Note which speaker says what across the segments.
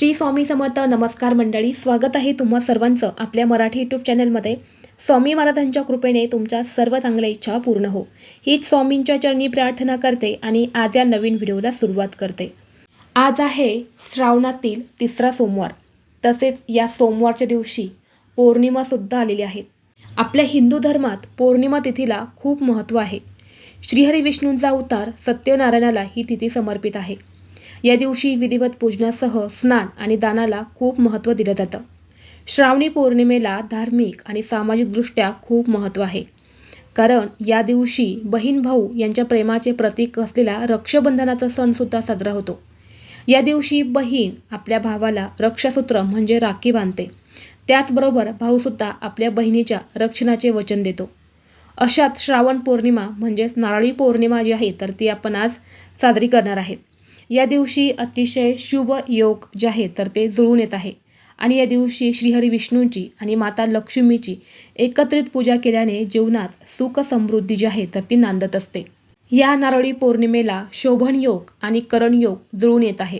Speaker 1: श्री स्वामी समर्थ नमस्कार मंडळी स्वागत आहे तुम्हा सर्वांचं आपल्या मराठी यूट्यूब चॅनलमध्ये स्वामी महाराजांच्या कृपेने तुमच्या सर्व चांगल्या इच्छा पूर्ण हो. हीच स्वामींच्या चरणी प्रार्थना करते आणि आज या नवीन व्हिडिओला सुरुवात करते. आज आहे श्रावणातील तिसरा सोमवार. तसेच या सोमवारच्या दिवशी पौर्णिमासुद्धा आलेली आहे. आपल्या हिंदू धर्मात पौर्णिमा तिथीला खूप महत्त्व आहे. श्रीहरी विष्णूंचा अवतार सत्यनारायणाला ही तिथी समर्पित आहे. या दिवशी विधिवत पूजनासह स्नान आणि दानाला खूप महत्त्व दिलं जातं. श्रावणी पौर्णिमेला धार्मिक आणि सामाजिकदृष्ट्या खूप महत्त्व आहे. कारण या दिवशी बहीण भाऊ यांच्या प्रेमाचे प्रतीक असलेला रक्षाबंधनाचा सणसुद्धा साजरा होतो. या दिवशी बहीण आपल्या भावाला रक्षासूत्र म्हणजे राखी बांधते. त्याचबरोबर भाऊसुद्धा आपल्या बहिणीच्या रक्षणाचे वचन देतो. अशात श्रावण पौर्णिमा म्हणजेच नारळी पौर्णिमा जी आहे तर ती आपण आज साजरी करणार आहेत. या दिवशी अतिशय शुभ योग जे आहे तर ते जुळून येत आहे. आणि या दिवशी श्रीहरी विष्णूंची आणि माता लक्ष्मीची एकत्रित पूजा केल्याने जीवनात सुख समृद्धी जी आहे तर ती नांदत असते. या नारळी पौर्णिमेला शोभन योग आणि करण योग जुळून येत आहे.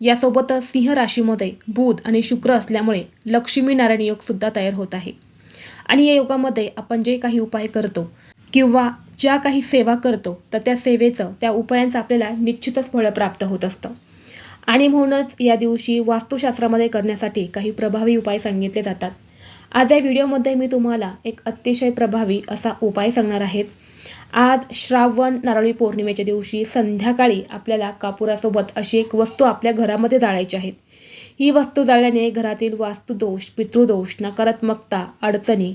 Speaker 1: यासोबतच सिंह राशीमध्ये बुध आणि शुक्र असल्यामुळे लक्ष्मी नारायण योगसुद्धा तयार होत आहे. आणि या योगामध्ये आपण जे काही उपाय करतो किंवा ज्या काही सेवा करतो तर त्या सेवेचं त्या उपायांचं आपल्याला निश्चितच फळ प्राप्त होत असतं. आणि म्हणूनच या दिवशी वास्तुशास्त्रामध्ये करण्यासाठी काही प्रभावी उपाय सांगितले जातात. आज या व्हिडिओमध्ये मी तुम्हाला एक अतिशय प्रभावी असा उपाय सांगणार आहेत आज श्रावण नारळी पौर्णिमेच्या दिवशी संध्याकाळी आपल्याला कापुरासोबत अशी एक वस्तू आपल्या घरामध्ये जाळायची आहेत ही वस्तू जाळल्याने घरातील वास्तुदोष पितृदोष नकारात्मकता अडचणी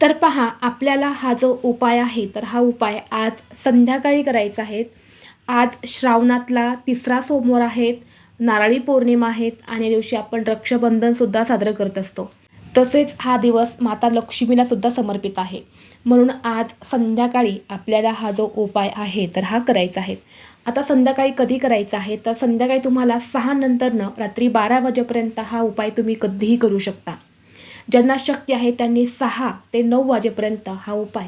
Speaker 1: तर पहा आपल्याला हा जो उपाय आहे तर हा उपाय आज संध्याकाळी करायचा आहे. आज श्रावणातला तिसरा सोमवार आहेत नारळी पौर्णिमा आहेत आणि या दिवशी आपण रक्षाबंधनसुद्धा साजरं करत असतो. तसेच हा दिवस माता लक्ष्मीला सुद्धा समर्पित आहे. म्हणून आज संध्याकाळी आपल्याला हा जो उपाय आहे तर हा करायचा आहे. आता संध्याकाळी कधी करायचा आहे? तर संध्याकाळी तुम्हाला सहा नंतरनं रात्री बारा वाजेपर्यंत हा उपाय तुम्ही कधीही करू शकता. ज्यांना शक्य आहे त्यांनी सहा ते नऊ वाजेपर्यंत हा उपाय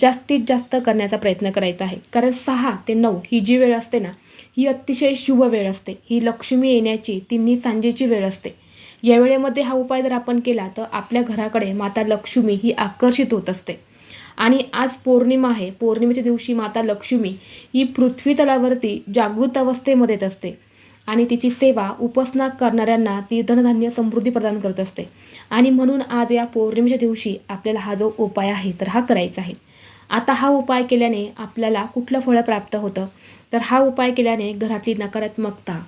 Speaker 1: जास्तीत जास्त करण्याचा प्रयत्न करायचा आहे. कारण सहा ते नऊ ही जी वेळ असते ना ही अतिशय शुभ वेळ असते. ही लक्ष्मी येण्याची तिन्ही सांजेची वेळ असते. या वेळेमध्ये हा उपाय जर आपण केला तर आपल्या घराकडे माता लक्ष्मी ही आकर्षित होत असते. आणि आज पौर्णिमा आहे. पौर्णिमेच्या दिवशी माता लक्ष्मी ही पृथ्वी तलावरती जागृत अवस्थेमध्येच असते. आणि तिची सेवा उपासना करणाऱ्यांना ती धनधान्य समृद्धी प्रदान करत असते. आणि म्हणून आज या पौर्णिमेच्या दिवशी आपल्याला हा जो उपाय आहे तर हा करायचा आहे. आता हा उपाय केल्याने आपल्याला कुठलं फळ प्राप्त होतं? तर हा उपाय केल्याने घरातली नकारात्मकता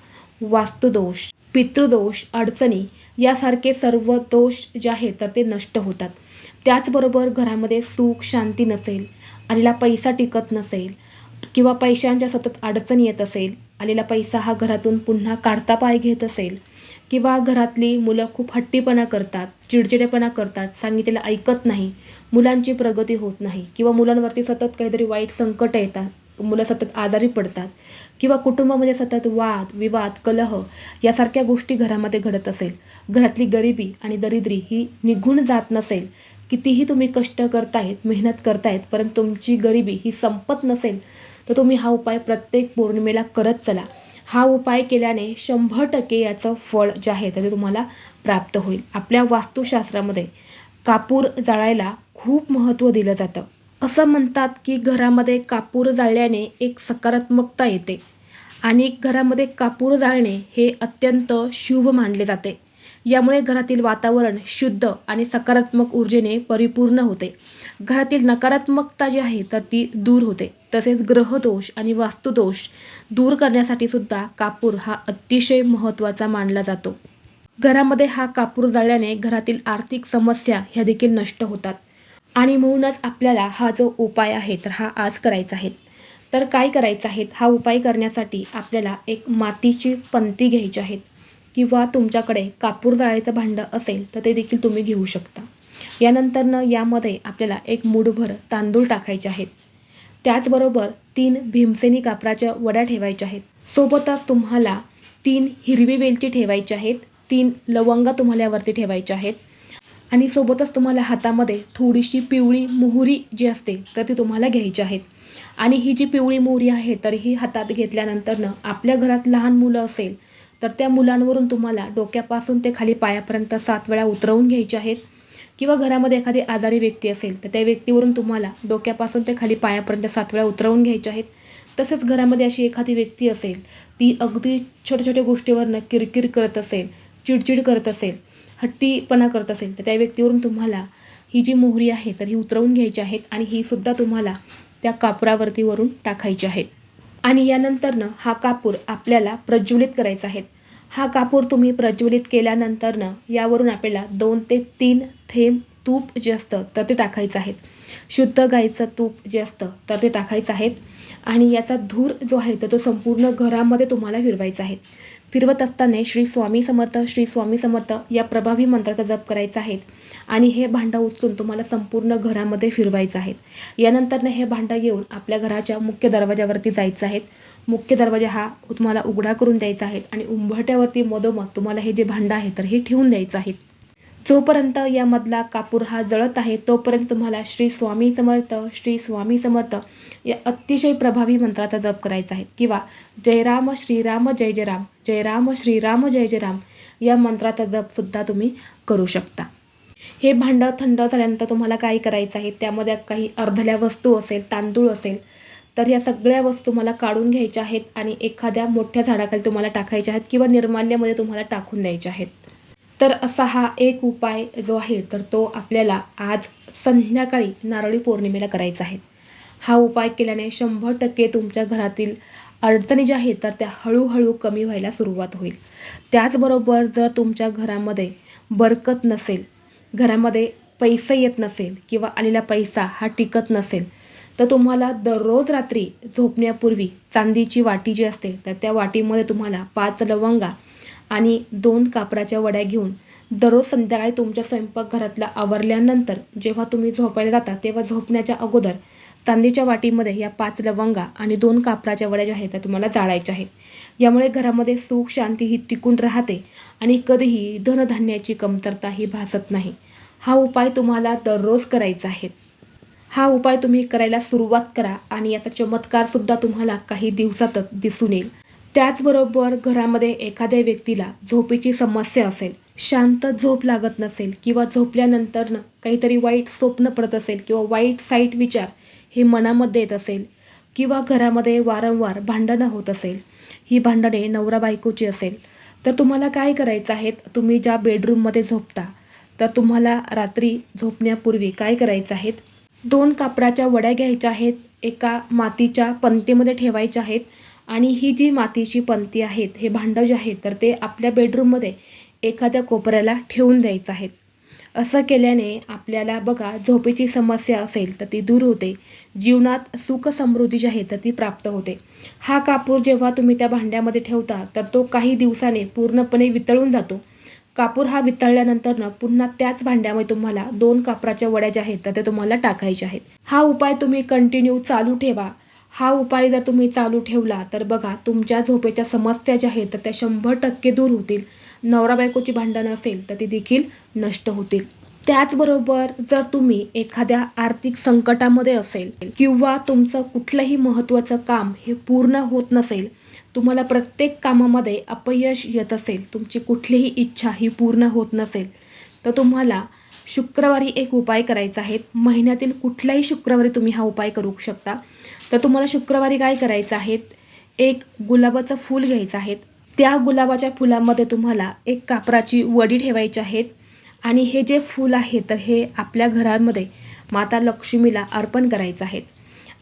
Speaker 1: वास्तुदोष पितृदोष अडचणी यासारखे सर्व दोष जे आहेत तर ते नष्ट होतात. त्याचबरोबर घरामध्ये सुख शांती नसेल आलेला पैसा टिकत नसेल किंवा पैशांच्या सतत अडचणी येत असेल आलेला पैसा हा घरातून पुन्हा काढता पाय घेत असेल किंवा घरातली मुलं खूप हट्टीपणा करतात चिडचिडेपणा करतात सांगितलेलं ऐकत नाही मुलांची प्रगती होत नाही किंवा मुलांवरती सतत काहीतरी वाईट संकट येतात मुलं सतत आजारी पडतात किंवा कुटुंबामध्ये सतत वाद विवाद कलह यासारख्या गोष्टी घरामध्ये घडत असेल. घरातली गरिबी आणि दरिद्री ही निघून जात नसेल कितीही तुम्ही कष्ट करतायत मेहनत करतायत परंतु तुमची गरिबी ही संपत नसेल तर तुम्ही हा उपाय प्रत्येक पौर्णिमेला करत चला. हा उपाय केल्याने शंभर टक्के याचं फळ जे आहे ते तुम्हाला प्राप्त होईल. आपल्या वास्तुशास्त्रामध्ये कापूर जाळायला खूप महत्त्व दिलं जातं. असं म्हणतात की घरामध्ये कापूर जाळल्याने एक सकारात्मकता येते आणि घरामध्ये कापूर जाळणे हे अत्यंत शुभ मानले जाते. यामुळे घरातील वातावरण शुद्ध आणि सकारात्मक ऊर्जेने परिपूर्ण होते. घरातील नकारात्मकता जी आहे तर ती दूर होते. तसेच ग्रहदोष आणि वास्तुदोष दूर करण्यासाठी सुद्धा कापूर हा अतिशय महत्त्वाचा मानला जातो. घरामध्ये हा कापूर जाळल्याने घरातील आर्थिक समस्या ह्या देखील नष्ट होतात. आणि म्हणूनच आपल्याला हा जो उपाय आहे तर हा आज करायचा आहे. तर काय करायचं आहे हा उपाय करण्यासाठी आपल्याला एक मातीची पंती घ्यायची आहेत किंवा तुमच्याकडे कापूर जाळायचं भांडं असेल तर ते देखील तुम्ही घेऊ शकता. यानंतरनं यामध्ये आपल्याला एक मुठभर तांदूळ टाकायचे आहेत. त्याचबरोबर तीन भीमसेनी कापराच्या वड्या ठेवायच्या आहेत. सोबतच तुम्हाला तीन हिरवी वेलची ठेवायची आहेत तीन लवंगा तुम्हाला यावरती ठेवायच्या आहेत. आणि सोबतच तुम्हाला हातामध्ये थोडीशी पिवळी मोहरी जी असते तर ती तुम्हाला घ्यायची आहेत. आणि ही जी पिवळी मोहरी आहे तर ही हातात घेतल्यानंतरनं आपल्या घरात लहान मुलं असेल तर त्या मुलांवरून तुम्हाला डोक्यापासून ते खाली पायापर्यंत सात वेळा उतरवून घ्यायचे आहेत. किंवा घरामध्ये एखादी आजारी व्यक्ती असेल तर त्या व्यक्तीवरून तुम्हाला डोक्यापासून ते खाली पायापर्यंत सात वेळा उतरवून घ्यायचे आहेत. तसेच घरामध्ये अशी एखादी व्यक्ती असेल ती अगदी छोट्या छोट्या गोष्टीवरनं किरकिर करत असेल चिडचिड करत असेल हट्टीपणा करत असेल तर त्या व्यक्तीवरून तुम्हाला ही जी मोहरी आहे तर ही उतरवून घ्यायची आहेत आणि ही सुद्धा तुम्हाला त्या कापरावरती वरून टाकायची आहेत. आणि यानंतरनं हा कापूर आपल्याला प्रज्वलित करायचा आहे. हा कापूर तुम्ही प्रज्वलित केल्यानंतरनं यावरून आपल्याला दोन ते तीन थेंब तूप जे असतं तर ते टाकायचं आहे. शुद्ध गाईचं तूप जे असतं तर ते टाकायचं आहे. आणि याचा धूर जो आहे तर तो संपूर्ण घरामध्ये तुम्हाला फिरवायचा आहे. फिरवत असताना श्री स्वामी समर्थ श्री स्वामी समर्थ या प्रभावी मंत्राचा जप करायचा आहे आणि हे भांडं उचलून तुम्हाला संपूर्ण घरामध्ये फिरवायचं आहे यानंतरनं हे भांडं घेऊन आपल्या घराच्या मुख्य दरवाजावरती जायचं आहे मुख्य दरवाजा हा तुम्हाला उघडा करून द्यायचा आहे आणि उंबरट्यावरती मधोमध तुम्हाला हे जे भांडं आहे तर हे ठेवून द्यायचं आहे जोपर्यंत यामधला कापूर हा जळत आहे तोपर्यंत तुम्हाला श्री स्वामी समर्थ श्री स्वामी समर्थ या अतिशय प्रभावी मंत्राचा जप करायचा आहे. किंवा जयराम श्रीराम जय जय राम जयराम श्रीराम जय जय राम या मंत्राचा जपसुद्धा तुम्ही करू शकता. हे भांडं थंड झाल्यानंतर तुम्हाला काय करायचं आहे? त्यामध्ये काही अर्धल्या वस्तू असेल तांदूळ असेल तर या सगळ्या वस्तू तुम्हाला काढून घ्यायच्या आहेत आणि एखाद्या मोठ्या झाडाखाली तुम्हाला टाकायच्या आहेत किंवा निर्माल्यामध्ये तुम्हाला टाकून द्यायच्या आहेत. तर असा हा एक उपाय जो आहे तर तो आपल्याला आज संध्याकाळी नारळी पौर्णिमेला करायचा आहे. हा उपाय केल्याने शंभर टक्के तुमच्या घरातील अडचणी ज्या आहेत तर त्या हळूहळू कमी व्हायला सुरुवात होईल. त्याचबरोबर जर तुमच्या घरामध्ये बरकत नसेल घरामध्ये पैसे येत नसेल किंवा आलेला पैसा हा टिकत नसेल तर तुम्हाला दररोज रात्री झोपण्यापूर्वी चांदीची वाटी जी असते तर त्या वाटीमध्ये तुम्हाला पाच लवंगा आणि दोन कापराच्या वड्या घेऊन दररोज संध्याकाळी तुमच्या स्वयंपाकघरातला आवरल्यानंतर जेव्हा तुम्ही झोपायला जाता तेव्हा झोपण्याच्या अगोदर चांदीच्या वाटीमध्ये या पाच लवंगा आणि दोन कापराच्या वड्या ज्या आहेत त्या तुम्हाला जाळायच्या आहेत. यामुळे घरामध्ये सुख शांती ही टिकून राहते आणि कधीही धनधान्याची कमतरता ही भासत नाही. हा उपाय तुम्हाला दररोज करायचा आहे. हा उपाय तुम्ही करायला सुरुवात करा आणि याचा चमत्कारसुद्धा तुम्हाला काही दिवसातच दिसून येईल. त्याचबरोबर घरामध्ये एखाद्या व्यक्तीला झोपेची समस्या असेल शांत झोप लागत नसेल किंवा झोपल्यानंतरनं काहीतरी वाईट स्वप्न पडत असेल किंवा वाईट साईट विचार हे मनामध्ये येत असेल किंवा घरामध्ये वारंवार भांडणं होत असेल ही भांडणे नवरा बायकोची असेल तर तुम्हाला काय करायचं आहे? तुम्ही ज्या बेडरूममध्ये झोपता तर तुम्हाला रात्री झोपण्यापूर्वी काय करायचं आहेत दोन कापडाच्या वड्या घ्यायच्या आहेत एका मातीच्या पंतीमध्ये ठेवायच्या आहेत आणि ही जी मातीची पंती आहेत हे भांडं जे आहेत तर ते आपल्या बेडरूममध्ये एखाद्या कोपऱ्याला ठेवून द्यायचं आहेत. असं केल्याने आपल्याला बघा झोपेची समस्या असेल तर ती दूर होते. जीवनात सुख समृद्धी जी आहे तर ती प्राप्त होते. हा कापूर जेव्हा तुम्ही त्या भांड्यामध्ये ठेवता तर तो काही दिवसाने पूर्णपणे वितळून जातो. कापूर हा वितळल्यानंतर पुन्हा त्याच भांड्यामध्ये तुम्हाला दोन कापराच्या वड्या ज्या आहेत तर ते तुम्हाला टाकायच्या आहेत. हा उपाय तुम्ही कंटिन्यू चालू ठेवा. हा उपाय जर तुम्ही चालू ठेवला तर बघा तुमच्या झोपेच्या समस्या ज्या आहेत तर त्या शंभर टक्के दूर होतील. नवरा बायकोची भांडणं असेल तर ती देखील नष्ट होतील. त्याचबरोबर जर तुम्ही एखाद्या आर्थिक संकटामध्ये असेल किंवा तुमचं कुठलंही महत्त्वाचं काम हे पूर्ण होत नसेल तुम्हाला प्रत्येक कामामध्ये अपयश येत असेल तुमची कुठलीही इच्छा ही पूर्ण होत नसेल तर तुम्हाला शुक्रवारी एक उपाय करायचा आहे. महिन्यातील कुठल्याही शुक्रवारी तुम्ही हा उपाय करू शकता. तर तुम्हाला शुक्रवारी काय करायचं आहे एक गुलाबाचं फूल घ्यायचं आहे त्या गुलाबाच्या फुलामध्ये तुम्हाला एक कापराची वडी ठेवायची आहेत. आणि हे जे फूल आहे तर हे आपल्या घरामध्ये माता लक्ष्मीला अर्पण करायचं आहे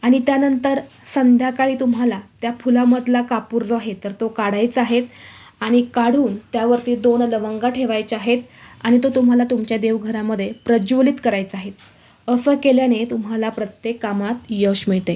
Speaker 1: आणि त्यानंतर संध्याकाळी तुम्हाला त्या फुलामधला कापूर जो आहे तर तो काढायचा आहे आणि काढून त्यावरती दोन लवंगा ठेवायच्या आहेत. आणि तो तुम्हाला तुमच्या देवघरामध्ये प्रज्वलित करायचा आहे. असं केल्याने तुम्हाला प्रत्येक कामात यश मिळते.